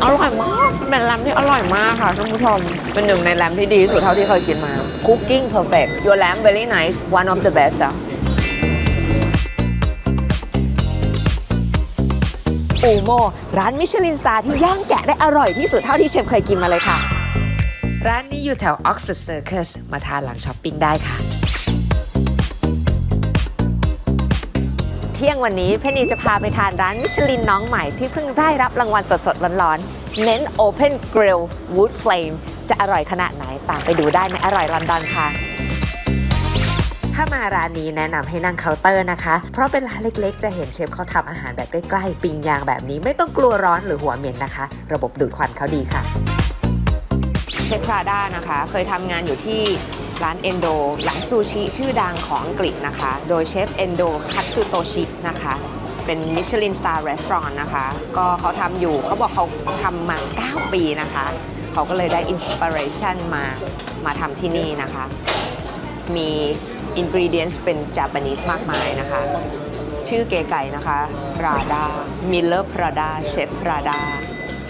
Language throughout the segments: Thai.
อร่อยมากเป็นแรมที่อร่อยมากค่ะท่านผู้ชม เป็นหนึ่งในแรมที่ดีที่สุดเท่าที่เคยกินมา Cooking perfect your lamb very nice one of the best อะอูโม ร้านมิชลินสตาร์ที่ย่างแกะได้อร่อยที่สุดเท่าที่เชฟเคยกินมาเลยค่ะ ร้านนี้อยู่แถว Oxford Circus มาทานหลังช้อปปิ้งได้ค่ะ ที่ยงวันนี้เพนนีจะพาไปทานร้านมิชลินน้องใหม่ที่เพิ่งได้รับรางวัลสดๆร้อนๆ เน้น Open Grill Wood Flame จะอร่อยขนาดไหนตามไปดูได้ในอร่อยลอนดอนค่ะ ถ้ามาร้านนี้แนะนำให้นั่งเคาน์เตอร์นะคะ เพราะเป็นร้านเล็กๆ จะเห็นเชฟเขาทำอาหารแบบใกล้ๆปิ้งย่างแบบนี้ไม่ต้องกลัวร้อนหรือหัวเหม็นนะคะ ระบบดูดควันเขาดีค่ะ เชฟพราด้านะคะ เคยทำงานอยู่ที่ ร้านเอนโดร้านซูชิชื่อดังของอังกฤษนะคะ โดยเชฟเอนโดคัตสึโตชินะคะเป็นมิชลินสตาร์รีสอร์ทนะคะ ก็เขาทำอยู่เขาบอกเขาทำมา 9 ปีนะคะ เขาก็เลยได้อินสปิเรชันมามาทำที่นี่นะคะ มีอินก e เดียนเป็นจ a p a n e s e มากมายนะคะ ชื่อเก๋ไก่นะคะ Prada Miller Prada Chef Prada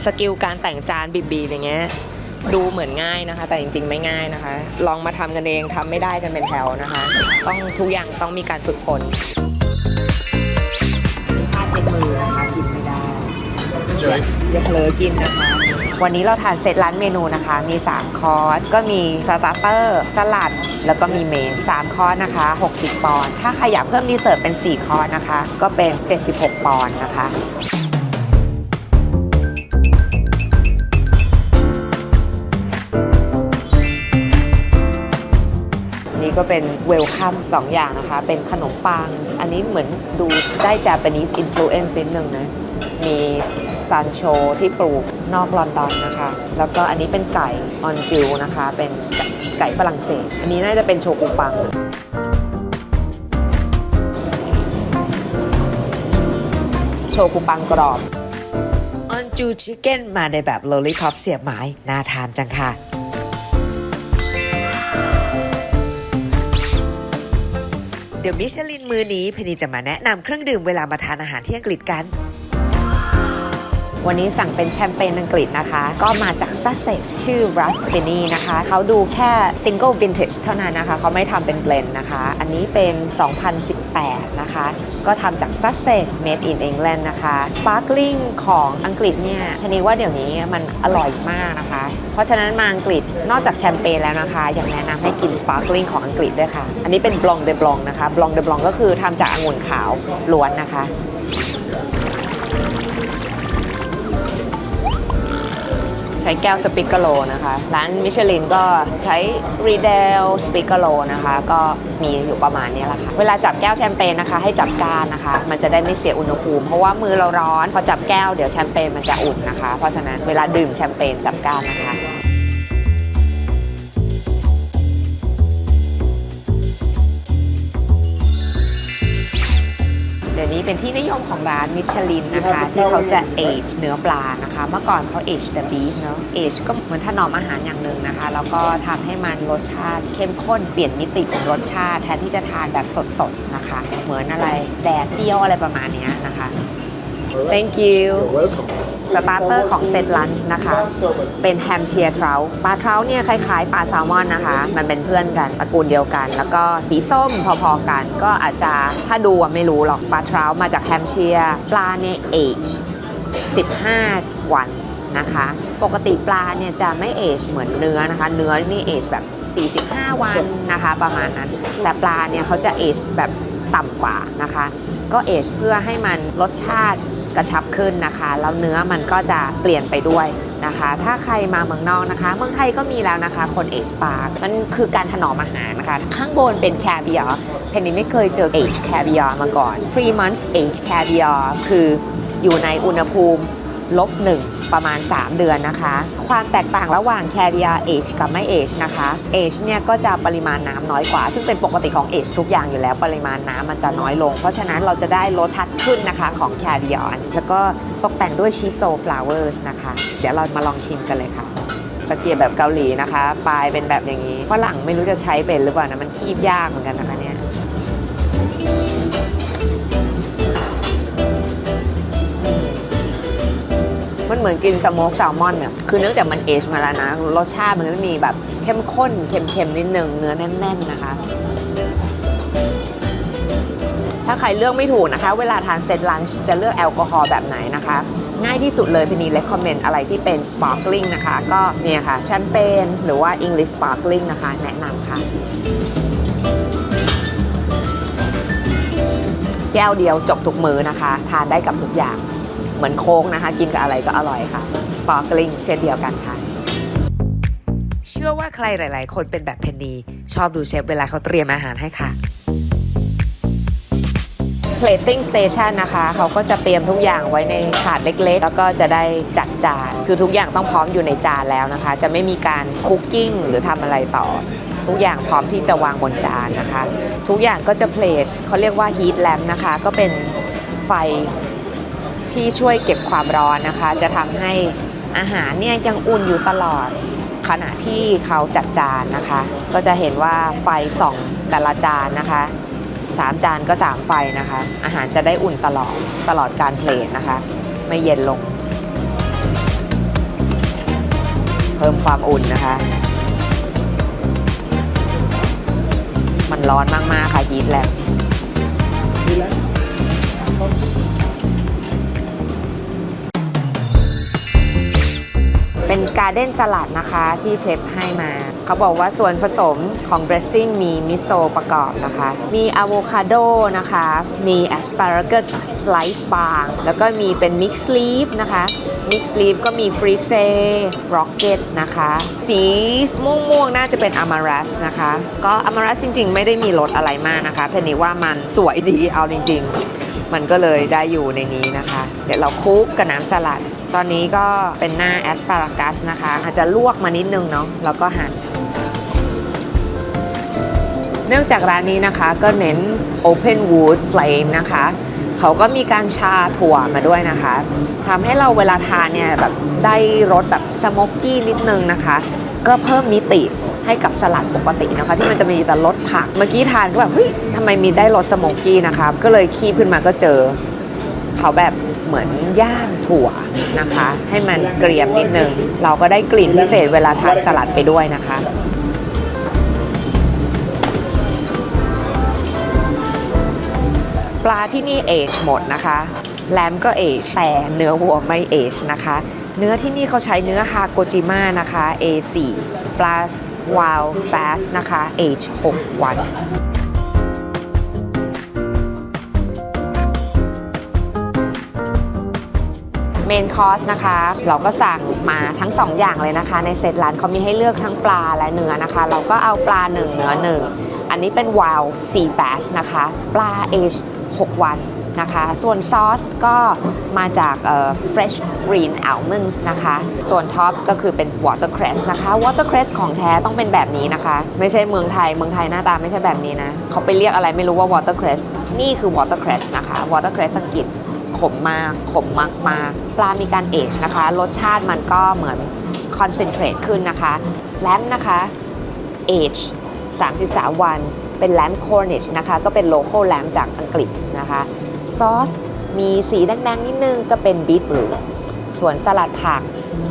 สกิลการแต่งจานบีบๆอย่างเงี้ย ดูเหมือนง่ายนะคะ แต่จริงๆไม่ง่ายนะคะ ลองมาทำกันเองทำไม่ได้กันเป็นแถวนะคะ ต้องทุกอย่างต้องมีการฝึกฝนมีผ้าเช็ดมือนะคะกินไม่ได้ Enjoy. อย่าเผลอกินนะคะ วันนี้เราทานเซตร้านเมนูนะคะ มี 3 คอร์ส ก็มีสตาร์เตอร์ สลัด แล้วก็มีเมน3คอร์สนะคะ 60 ปอนด์ ถ้าใครอยากเพิ่มดีเซิร์ตเป็น 4 คอร์สนะคะ ก็เป็น 76 ปอนด์นะคะ ก็เป็นเวลคัมสองอย่างนะคะ เป็นขนมปัง อันนี้เหมือนดูได้ Japanese influence นิดหนึ่งนะ มีซันโชที่ปลูกนอกลอนดอนนะคะ แล้วก็อันนี้เป็นไก่ออนจิวนะคะ เป็นไก่ฝรั่งเศส อันนี้น่าจะเป็นโชกุปังโชกุปังกรอบออนจูชิคเก้นมาในแบบโลลิพอปเสียบไม้ น่าทานจังค่ะ เดี๋ยวมิชลินมือนี้เพนนีจะมาแนะนำเครื่องดื่มเวลามาทานอาหารที่อังกฤษกัน วันนี้สั่งเป็นแชมเปญอังกฤษนะคะ ก็มาจากซัสเซ็กชื่อ r a s p e n y นะคะเขาดูแค่ Single Vintage เท่านั้นนะคะ เขาไม่ทำเป็นเบลนด์นะคะ อันนี้เป็น 2018 นะคะ ก็ทำจาก Sussex Made in England นะคะ Sparkling ของอังกฤษเนี่ยทีนี้ว่าเดี๋ยวนี้มันอร่อยมากนะคะ เพราะฉะนั้นมาอังกฤษนอกจากแชมเปญแล้วนะคะยังแนะนำให้กิน Sparkling ของอังกฤษด้วยค่ะ อันนี้เป็น Blanc de Blanc นะคะ Blanc de Blanc ก็คือทำจากองุ่นขาวล้วนนะคะ ใช้แก้วสปิกโลนะคะ ร้านมิชลินก็ใช้รีเดลสปิกโลนะคะ ก็มีอยู่ประมาณนี้แหละค่ะ เวลาจับแก้วแชมเปญนะคะ ให้จับก้านนะคะ มันจะได้ไม่เสียอุณหภูมิ เพราะว่ามือเราร้อน พอจับแก้วเดี๋ยวแชมเปญมันจะอุ่นนะคะ เพราะฉะนั้นเวลาดื่มแชมเปญจับก้านนะคะ นี้เป็นที่นิยมของร้านมิชลินนะคะ ที่เขาจะเอจเนื้อปลานะคะ เมื่อก่อนเขาเอจแต่บีฟเนาะเอจก็เหมือนถนอมอาหารอย่างหนึ่งนะคะ แล้วก็ทำให้มันรสชาติเข้มข้นเปลี่ยนมิติของรสชาติแทนที่จะทานแบบสดๆนะคะ เหมือนอะไรแดดเปรี้ยวอะไรประมาณเนี้ยนะคะ thank you You're welcome. สตาร์เตอร์ของเซตลันช์นะคะ เป็นแฮมเชียร์ทราปลาทราเนี่ยคล้ายๆปลาแซลมอนนะคะ มันเป็นเพื่อนกันตระกูลเดียวกัน แล้วก็สีส้มพอๆกัน ก็อาจจะถ้าดูอะไม่รู้หรอกปลาทรามาจากแฮมเชียร์ปลาเนี่ยเอจ15 วันนะคะ ปกติปลาเนี่ยจะไม่เอจเหมือนเนื้อนะคะ เนื้อนี่เอจแบบ 45 วันนะคะประมาณนั้น แต่ปลาเนี่ยเขาจะเอจแบบต่ำกว่านะคะ ก็เอจเพื่อให้มันรสชาติ กระชับขึ้นนะคะแล้วเนื้อมันก็จะเปลี่ยนไปด้วยนะคะ ถ้าใครมาเมืองนอกนะคะ เมืองไทยก็มีแล้วนะคะคนเอชปลามันคือการถนอมอาหารนะคะ ข้างบนเป็นแคเวียร์เพนนี่ไม่เคยเจอเอชแคเวียร์มาก่อน three months age caviar คืออยู่ในอุณหภูมิ ลบหนึ่งประมาณ 3 เดือนนะคะ ความแตกต่างระหว่างแคเวียร์เอจกับไม่เอจนะคะเอจเนี่ยก็จะปริมาณน้ำน้อยกว่า ซึ่งเป็นปกติของเอจทุกอย่างอยู่แล้วปริมาณน้ำมันจะน้อยลง เพราะฉะนั้นเราจะได้รสทัดขึ้นนะคะของแคเวียร์แล้วก็ตกแต่งด้วยชีโซฟลาวเวอร์สนะคะ เดี๋ยวเรามาลองชิมกันเลยค่ะตะเกียบแบบเกาหลีนะคะ ปลายเป็นแบบอย่างนี้ ฝรั่งไม่รู้จะใช้เป็นหรือเปล่านะ มันคีบยากเหมือนกันนะคะ มันเหมือนกินสโมกแซลมอนเนี่ยคือเนื่องจากมันเอชมาแล้วนะ รสชาติมันก็มีแบบเข้มข้นเค็มๆนิดนึงเนื้อแน่น ๆนะคะ ถ้าใครเลือกไม่ถูกนะคะ เวลาทานเซตลันช์จะเลือกแอลกอฮอล์แบบไหนนะคะง่ายที่สุดเลยพี่นีเลคคอมเมนต์อะไรที่เป็นสปาร์ l ลิงนะคะ ก็เนี่ยค่ะแชมเปญหรือว่า English Sparkling นะคะ แนะนำค่ะ แก้วเดียวจบทุกมือนะคะ ทานได้กับทุกอย่าง เหมือนโค้กนะคะ กินกับอะไรก็อร่อยค่ะ Sparkling เช่นเดียวกันค่ะ เชื่อว่าใครหลาย ๆ คนเป็นแบบเพนนีชอบดูเชฟเวลาเขาเตรียมอาหารให้ค่ะ plating station นะคะเขาก็จะเตรียมทุกอย่างไว้ในถาดเล็กๆ แล้วก็จะได้จัดจานคือทุกอย่างต้องพร้อมอยู่ในจานแล้วนะคะ จะไม่มีการคุกกิ้งหรือทำอะไรต่อ ทุกอย่างพร้อมที่จะวางบนจานนะคะ ทุกอย่างก็จะเพลทเขาเรียกว่า heat lamp นะคะ ก็เป็นไฟ ที่ช่วยเก็บความร้อนนะคะ จะทำให้อาหารเนี่ยยังอุ่นอยู่ตลอด ขณะที่เขาจัดจานนะคะ ก็จะเห็นว่าไฟส่องแต่ละจานนะคะสามจานก็สามไฟนะคะ อาหารจะได้อุ่นตลอดตลอดการเพลทนะคะ ไม่เย็นลง เพิ่มความอุ่นนะคะ มันร้อนมาก ๆ ค่ะฮีทแล้ว เป็นการ์เด้นสลัดนะคะที่เชฟให้มา เขาบอกว่าส่วนผสมของ dressing มีมิโซะประกอบนะคะ มีอะโวคาโดนะคะ มี asparagus slice บาง แล้วก็มีเป็น mix leaf นะคะ mix leaf ก็มี frise rocket นะคะ สีม่วงๆ น่าจะเป็น amaranth นะคะ ก็ amaranth จริงๆ ไม่ได้มีรสอะไรมากนะคะเพนนีว่ามันสวยดีเอาจริงๆ มันก็เลยได้อยู่ในนี้นะคะ เดี๋ยวเราคลุกกับน้ำสลัด ตอนนี้ก็เป็นหน้าแอสปารากัสนะคะ อาจจะลวกมานิดนึงเนาะแล้วก็หั่นเนื่องจากร้านนี้นะคะก็เน้น Open Wood Flame นะคะ เขาก็มีการชาถั่วมาด้วยนะคะทำให้เราเวลาทานเนี่ยแบบได้รสแบบสโมกกี้นิดนึงนะคะ ก็เพิ่มมิติให้กับสลัดปกตินะคะ ที่มันจะมีแต่รสผัก เมื่อกี้ทานก็แบบเฮ้ยทำไมมีได้รสสโมกกี้นะคะ ก็เลยคีบขึ้นมาก็เจอ เขาแบบเหมือนย่างถั่วนะคะ ให้มันเกรียมนิดนึง เราก็ได้กลิ่นพิเศษเวลาทานสลัดไปด้วยนะคะปลาที่นี่เอชหมดนะคะ แลมก็เอชแต่เนื้อวัวไม่เอชนะคะ เนื้อที่นี่เขาใช้เนื้อฮาโกจิมะนะคะ A4 ปลาวาลแบสนะคะเอช6วัน มนคอร์สนะคะ เราก็สั่งมาทั้ง 2 อย่างเลยนะคะ ในเซตร้านเขามีให้เลือกทั้งปลาและเนื้อนะคะ เราก็เอาปลา 1 เนื้อ 1 อันนี้เป็นวาลซีแบสนะคะ ปลาเอช6 วันนะคะ ส่วนซอสก็มาจาก fresh green almonds นะคะ ส่วนท็อปก็คือเป็น watercress นะคะ watercress ของแท้ต้องเป็นแบบนี้นะคะ ไม่ใช่เมืองไทย เมืองไทยหน้าตาไม่ใช่แบบนี้นะ เขาไปเรียกอะไรไม่รู้ว่า watercress นี่คือ watercress นะคะ watercress อังกฤษ มมากขมมากมากปลามีการเอชนะคะ รสชาติมันก็เหมือนคอนเซนเทรตขึ้นนะคะแลมนะคะเอช33 วัน เป็นแลมโครนิชนะคะ ก็เป็นโลโก้แลมจากอังกฤษนะคะซอสมีสีแดงๆนิดนึงก็เป็นบีทรูทส่วนสลัดผัก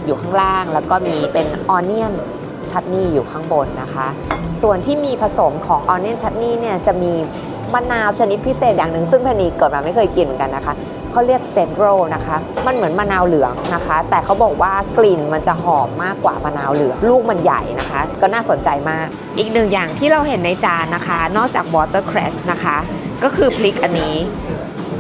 อยู่ข้างล่าง แล้วก็มีเป็นออนเนียนชัตนี่อยู่ข้างบนนะคะ ส่วนที่มีผสมของออนเนียนชัตนี่เนี่ยจะมีมะนาวชนิดพิเศษอย่างหนึ่งซึ่งพนีเกิดมาไม่เคยกินเหมือนกันนะคะ เขาเรียกเซนโรนะคะ มันเหมือนมะนาวเหลืองนะคะ แต่เขาบอกว่ากลิ่นมันจะหอมมากกว่ามะนาวเหลือง ลูกมันใหญ่นะคะ ก็น่าสนใจมาก อีกหนึ่งอย่างที่เราเห็นในจานนะคะ นอกจาก watercress นะคะ ก็คือพริกอันนี้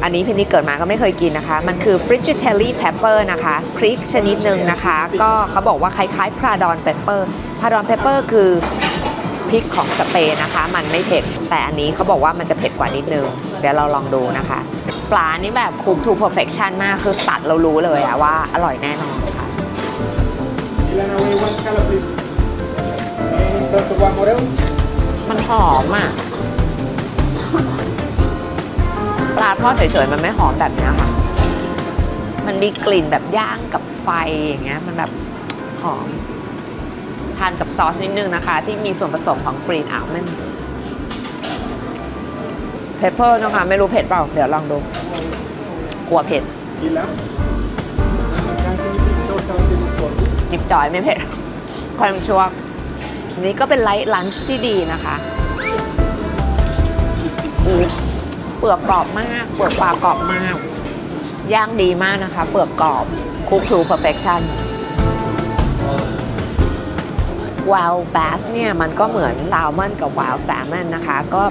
อันนี้เพนนี่เกิดมาก็ไม่เคยกินนะคะ มันคือ frigitelli pepper นะคะ พริกชนิดหนึ่งนะคะ ก็เขาบอกว่าคล้ายๆ pradon pepper pradon pepper คือพริกของสเปนนะคะ มันไม่เผ็ด แต่อันนี้เขาบอกว่ามันจะเผ็ดกว่านิดนึง เดี๋ยวเราลองดูนะคะ ปลานี่แบบคุก to perfection มากคือตัดเรารู้เลยอะว่าอร่อยแน่นอนค่ะ Elena, way one scallop, please. And in front of one more else. มันหอมอะปลาทอดเฉยๆ มันไม่หอมแบบเนี้ยค่ะ มันมีกลิ่นแบบย่างกับไฟอย่างเงี้ย มันแบบหอม ทานกับซอสนิดนึงนะคะ ที่มีส่วนผสมของกรีนอัลมอนด์ เพปเปอร์นะคะไม่รู้เผ็ดเปล่า เดี๋ยวลองดู กลัวเผ็ด Gila. Can you please จอยไม่เผ็ดคอนชัวอันนี้ก็เป็นไลท์ลันช์ที่ดีนะคะเปลือกกรอบมาก เปลือกปลากรอบมาก ย่างดีมากนะคะ เปลือกกรอบคุกทูเพอร์เฟคชั่นว i ล d แบสเนี่ย มันก็เหมือนแซลมอนกับว i ลแซลมอนนะคะ ก็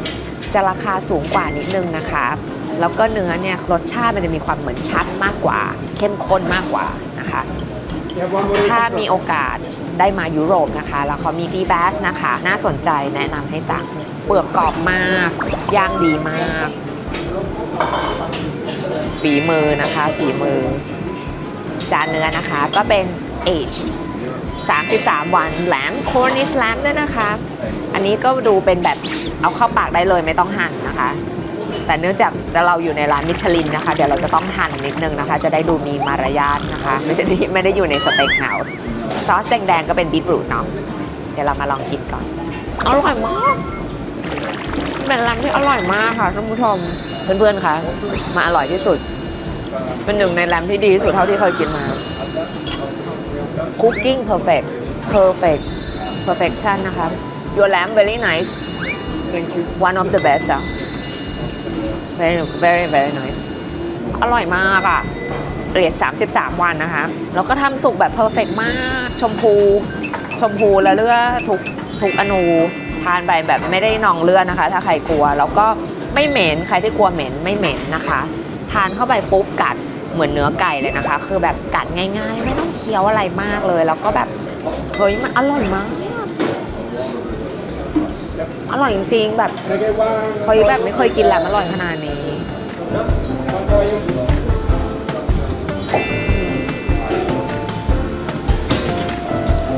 จะราคาสูงกว่านิดนึงนะคะ แล้วก็เนื้อเนี่ยรสชาติมันจะมีความเหมือนชัดมากกว่า เข้มข้นมากกว่านะคะ ถ้ามีโอกาสได้มายุโรปนะคะ แล้วเขามีซีแบสนะคะ น่าสนใจแนะนำให้สั่ง เปลือกกรอบมาก ย่างดีมาก ฝีมือนะคะ ฝีมือ จานเนื้อนะคะก็เป็น age 33 วันแหลม Cornish lamb ด้วยนะคะ อันนี้ก็ดูเป็นแบบเอาเข้าปากได้เลยไม่ต้องหั่นนะคะ แต่เนื่องจากเราอยู่ในร้านมิชลินนะคะ เดี๋ยวเราจะต้องหั่นนิดนึงนะคะ จะได้ดูมีมารยาทนะคะ ไม่ใช่ไม่ได้อยู่ในสเต็กเฮาส์ซอสแดงๆก็เป็นบีทรูทเนาะเดี๋ยวเรามาลองกินก่อนอร่อยมากเป็นร้านที่อร่อยมากค่ะท่านผู้ชมเพื่อนๆคะมาอร่อยที่สุด เป็นหนึ่งในแรมที่ดีที่สุดเท่าที่เคยกินมา Cooking perfect perfect perfection นะคะ Your lamb very nice Thank you. one of the best อะ very very very nice อร่อยมากอะเรียด33 วันนะคะ แล้วก็ทำสุกแบบ perfect มาก ชมพู ชมพูแล้วเลือดทุกทุกอนูทานไปแบบไม่ได้นองเลือดนะคะ ถ้าใครกลัว แล้วก็ไม่เหม็น ใครที่กลัวเหม็นไม่เหม็นนะคะ ทานเข้าไปปุ๊บกัดเหมือนเนื้อไก่เลยนะคะ คือแบบกัดง่าย ๆ ไม่ต้องเคี้ยวอะไรมากเลย แล้วก็แบบเฮ้ยมันอร่อยมาก อร่อยจริงๆ แบบ Can I get one? เฮ้ยแบบไม่เคยกินแหลมอร่อยขนาดนี้ One for you.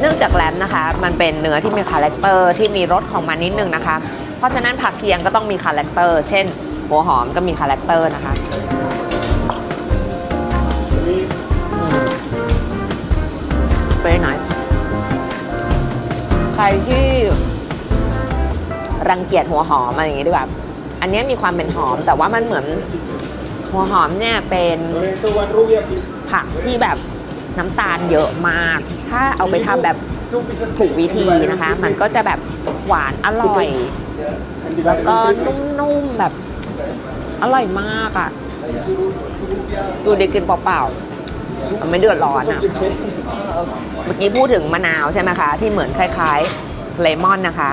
เนื่องจากแรมนะคะ มันเป็นเนื้อที่มีคาแรคเตอร์ที่มีรสของมันนิดนึงนะคะ เพราะฉะนั้นผักเคียงก็ต้องมีคาแรคเตอร์ เช่น หัวหอมก็มีคาแรคเตอร์นะคะ Please. very nice ใครที่ รังเกียจหัวหอมอะไรอย่างงี้ดีกว่า อันนี้มีความเป็นหอมแต่ว่ามันเหมือนหัวหอมเนี่ยเป็นผักที่แบบน้ำตาลเยอะมาก ถ้าเอาไปทำแบบถูกวิธีนะคะ มันก็จะแบบหวานอร่อย แล้วก็นุ่มๆแบบอร่อยมากอะ ดูเด็กกินเปล่าๆมันไม่เดือดร้อนอะ เมื่อกี้พูดถึงมะนาวใช่ไหมคะ ที่เหมือนคล้ายๆเลมอนนะคะ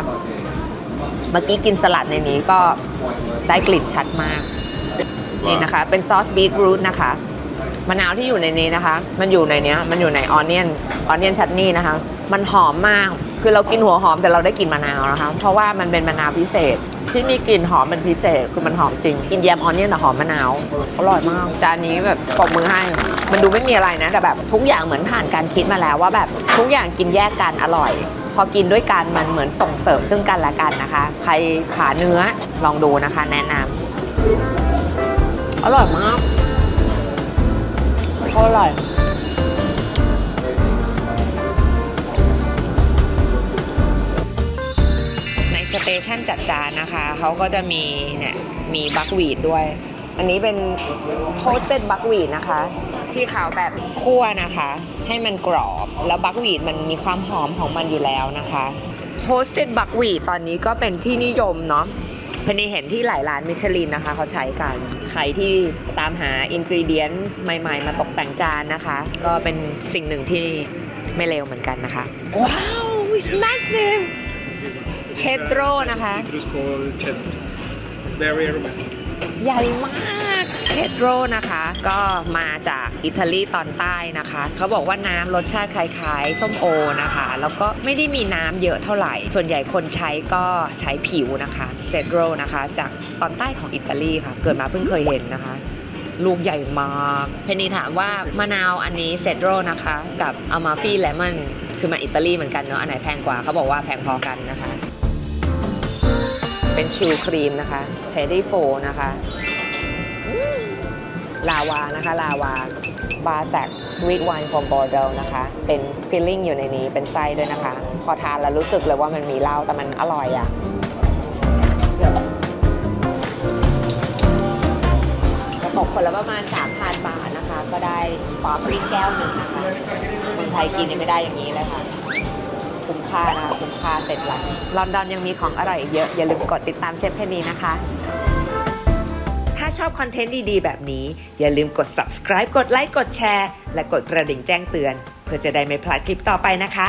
เมื่อกี้กินสลัดในนี้ก็ได้กลิ่นชัดมาก นี่นะคะ เป็นซอสบีทรูทนะคะ มะนาวที่อยู่ในนี้นะคะ มันอยู่ในเนี้ย มันอยู่ในออนเนียน ออนเนียนชัตนี่นะคะ มันหอมมาก คือเรากินหัวหอมแต่เราได้กลิ่นมะนาวนะคะ เพราะว่ามันเป็นมะนาวพิเศษ ที่มีกลิ่นหอมเป็นพิเศษ คือมันหอมจริง กินแยมออนเนียนแต่หอมมะนาว อร่อยมาก จานนี้แบบปรบมือให้ มันดูไม่มีอะไรนะ แต่แบบทุกอย่างเหมือนผ่านการคิดมาแล้วว่าแบบทุกอย่างกินแยกกันอร่อย พอกินด้วยกันมันเหมือนส่งเสริมซึ่งกันและกันนะคะ ใครขาเนื้อลองดูนะคะ แนะนำอร่อยมากอร่อยในสเตชันจัดจานนะคะ เขาก็จะมีเนี่ยมีบักวีดด้วย อันนี้เป็นโทสเต็ดบักวีดนะคะ ที่เขาแบบคั่วนะคะ ให้มันกรอบ แล้วบักวีดมันมีความหอมของมันอยู่แล้วนะคะโทสเต็ดบักวีดตอนนี้ก็เป็นที่นิยมเนาะเพนนีเห็นที่หลายร้านมิชลินนะคะ เขาใช้กัน ใครที่ตามหาอินกรีเดียนใหม่ ๆ มาตกแต่งจานนะคะ ก็เป็นสิ่งหนึ่งที่ไม่เลวเหมือนกันนะคะ ว้าว it's massive เชโตรนะคะ Citrus called cheddar. It's very aromatic. ใหญ่มากเชโตรนะคะ ก็มาจากอิตาลีตอนใต้นะคะ เขาบอกว่าน้ำรสชาติคล้ายๆ ส้มโอนะคะ แล้วก็ไม่ได้มีน้ำเยอะเท่าไหร่ ส่วนใหญ่คนใช้ก็ใช้ผิวนะคะเซโตรนะคะ จากตอนใต้ของอิตาลีค่ะ เกิดมาเพิ่งเคยเห็นนะคะลูกใหญ่มาก เพนนีถามว่ามะนาวอันนี้เซโตรนะคะ กับอัลมาฟี่เลมอนคือมันอิตาลีเหมือนกันเนาะอันไหนแพงกว่าเขาบอกว่าแพงพอกันนะคะ เป็นชูครีมนะคะเพดี้โฟนะคะลาวานะคะลาวาบาแซกสวีทไวน์ฟอร์บอร์เดลนะคะ เป็นฟิลลิ่งอยู่ในนี้เป็นไส้ด้วยนะคะ พอทานแล้วรู้สึกเลยว่ามันมีเหล้าแต่มันอร่อยอะ่ะก็ตกคนละประมาณ3,000บาทนะคะ ก็ได้สปาร์คลิงแก้วหนึ่งนะคะเมืองไทยกินไม่ได้อย่างนี้เลยค่ะ คุ้มค่านะคะคุ้มค่าเสร็จแล้วลอนดอนยังมีของอร่อยอีกเยอะ อย่าลืมกดติดตามเชฟเพนนีนะคะ ถ้าชอบคอนเทนต์ดีๆ แบบนี้ อย่าลืมกด subscribe กดไลค์กดแชร์ และกดกระดิ่งแจ้งเตือน เพื่อจะได้ไม่พลาดคลิปต่อไปนะคะ